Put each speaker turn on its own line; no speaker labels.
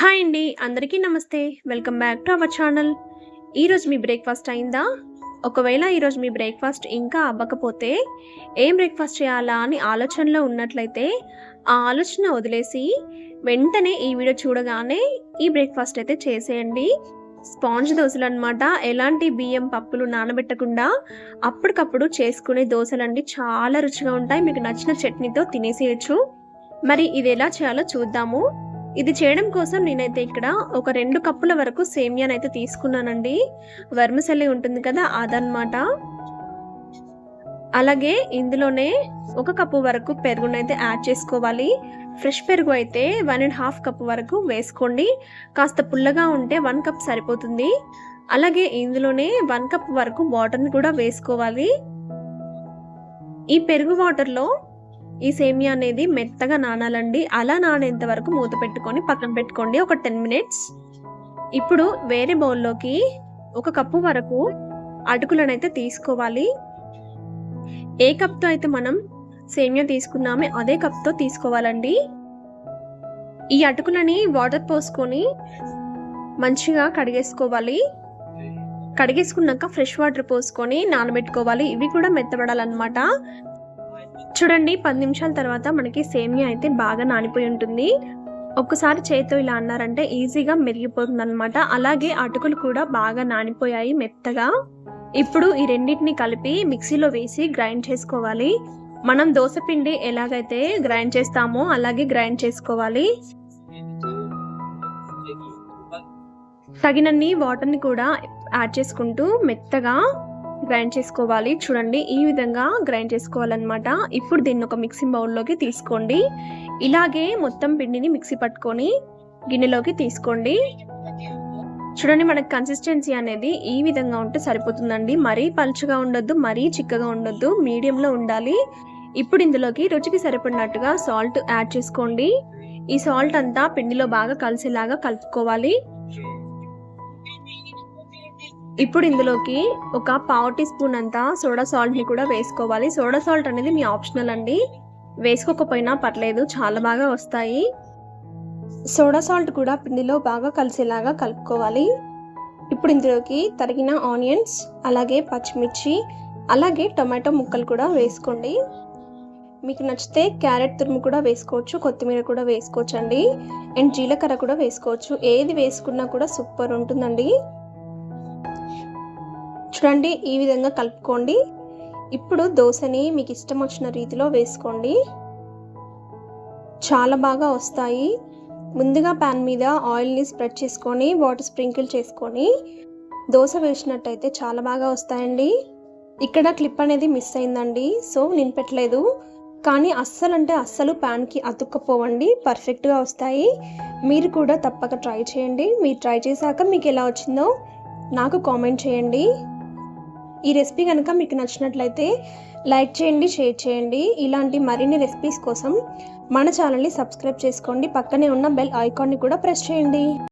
Hi అండి అందరికీ నమస్తే. Welcome back to our channel. ఈరోజు మీ బ్రేక్ఫాస్ట్ అయిందా? ఒకవేళ ఈరోజు మీ బ్రేక్ఫాస్ట్ ఇంకా అవ్వకపోతే ఏం బ్రేక్ఫాస్ట్ చేయాలా అని ఆలోచనలో ఉన్నట్లయితే ఆ ఆలోచన వదిలేసి వెంటనే ఈ వీడియో చూడగానే ఈ బ్రేక్ఫాస్ట్ అయితే చేసేయండి. స్పాంజ్ దోశలు అనమాట ఎలాంటి బియ్యం పప్పులు నానబెట్టకుండా అప్పటికప్పుడు చేసుకునే దోశలు అండి చాలా రుచిగా ఉంటాయి. మీకు నచ్చిన చట్నీతో తినేసేయచ్చు. మరి ఇది ఎలా చేయాలో చూద్దాము. ఇది చేయడం కోసం నేనైతే ఇక్కడ ఒక రెండు కప్పుల వరకు సేమియాని అయితే తీసుకున్నానండి. వర్మశల్లి ఉంటుంది కదా అదనమాట అలాగే ఇందులోనే ఒక కప్పు వరకు పెరుగునైతే యాడ్ చేసుకోవాలి. ఫ్రెష్ పెరుగు అయితే వన్ అండ్ హాఫ్ కప్ వరకు వేసుకోండి. కాస్త పుల్లగా ఉంటే వన్ కప్ సరిపోతుంది. అలాగే ఇందులోనే వన్ కప్ వరకు వాటర్ని కూడా వేసుకోవాలి. ఈ పెరుగు వాటర్లో ఈ సేమియా అనేది మెత్తగా నానాలండి. అలా నానేంత వరకు మూత పెట్టుకొని పక్కన పెట్టుకోండి. ఒక టెన్ మినిట్స్. ఇప్పుడు వేరే బౌల్లోకి ఒక కప్పు వరకు అటుకులను అయితే తీసుకోవాలి. ఏ కప్తో అయితే మనం సేమియా తీసుకున్నామే అదే కప్తో తీసుకోవాలండి. ఈ అటుకులని వాటర్ పోసుకొని మంచిగా కడిగేసుకోవాలి. కడిగేసుకున్నాక ఫ్రెష్ వాటర్ పోసుకొని నానబెట్టుకోవాలి. ఇవి కూడా మెత్తబడాలన్నమాట. చూడండి పది నిమిషాల తర్వాత మనకి సేమియా అయితే బాగా నానిపోయి ఉంటుంది. ఒక్కసారి చేతితో ఇలా అన్నారంటే ఈజీగా మెరిగిపోతుంది అనమాట అలాగే అటుకులు కూడా బాగా నానిపోయాయి మెత్తగా. ఇప్పుడు ఈ రెండింటిని కలిపి మిక్సీలో వేసి గ్రైండ్ చేసుకోవాలి. మనం దోశ పిండి ఎలాగైతే గ్రైండ్ చేస్తామో అలాగే గ్రైండ్ చేసుకోవాలి. తగినన్ని వాటర్ని కూడా యాడ్ చేసుకుంటూ మెత్తగా గ్రైండ్ చేసుకోవాలి. చూడండి ఈ విధంగా గ్రైండ్ చేసుకోవాలన్నమాట. ఇప్పుడు దీన్ని ఒక మిక్సింగ్ బౌల్లోకి తీసుకోండి. ఇలాగే మొత్తం పిండిని మిక్సీ పట్టుకొని గిన్నెలోకి తీసుకోండి. చూడండి మనకి కన్సిస్టెన్సీ అనేది ఈ విధంగా ఉంటే సరిపోతుందండి. మరీ పలుచగా ఉండొద్దు మరీ చిక్కగా ఉండొద్దు మీడియంలో ఉండాలి. ఇప్పుడు ఇందులోకి రుచికి సరిపడినట్టుగా సాల్ట్ యాడ్ చేసుకోండి. ఈ సాల్ట్ అంతా పిండిలో బాగా కలిసేలాగా కలుపుకోవాలి. ఇప్పుడు ఇందులోకి ఒక పావు టీ స్పూన్ అంతా సోడా సాల్ట్ని కూడా వేసుకోవాలి. సోడా సాల్ట్ అనేది మీ ఆప్షనల్ అండి. వేసుకోకపోయినా పర్లేదు చాలా బాగా వస్తాయి. సోడా సాల్ట్ కూడా పిండిలో బాగా కలిసేలాగా కలుపుకోవాలి. ఇప్పుడు ఇందులోకి తరిగిన ఆనియన్స్ అలాగే పచ్చిమిర్చి అలాగే టొమాటో ముక్కలు కూడా వేసుకోండి. మీకు నచ్చితే క్యారెట్ తురుము కూడా వేసుకోవచ్చు కొత్తిమీర కూడా వేసుకోవచ్చు అండి అండ్ జీలకర్ర కూడా వేసుకోవచ్చు. ఏది వేసుకున్నా కూడా సూపర్ ఉంటుందండి. చూడండి ఈ విధంగా కలుపుకోండి. ఇప్పుడు దోశని మీకు ఇష్టం వచ్చిన రీతిలో వేసుకోండి. చాలా బాగా వస్తాయి. ముందుగా ప్యాన్ మీద ఆయిల్ని స్ప్రెడ్ చేసుకొని వాటర్ స్ప్రింకిల్ చేసుకొని దోశ వేసినట్టయితే చాలా బాగా వస్తాయండి. ఇక్కడ క్లిప్ అనేది మిస్ అయిందండి సో నేను పెట్టలేదు. కానీ అస్సలు అంటే అస్సలు ప్యాన్కి అతుక్కపోవండి పర్ఫెక్ట్గా వస్తాయి. మీరు కూడా తప్పక ట్రై చేయండి. మీరు ట్రై చేశాక మీకు ఎలా వచ్చిందో నాకు కామెంట్ చేయండి. ఈ రెసిపీ కనుక మీకు నచ్చినట్లయితే లైక్ చేయండి షేర్ చేయండి. ఇలాంటి మరిన్ని రెసిపీస్ కోసం మన ఛానల్ని సబ్స్క్రైబ్ చేసుకోండి. పక్కనే ఉన్న బెల్ ఐకాన్ని కూడా ప్రెస్ చేయండి.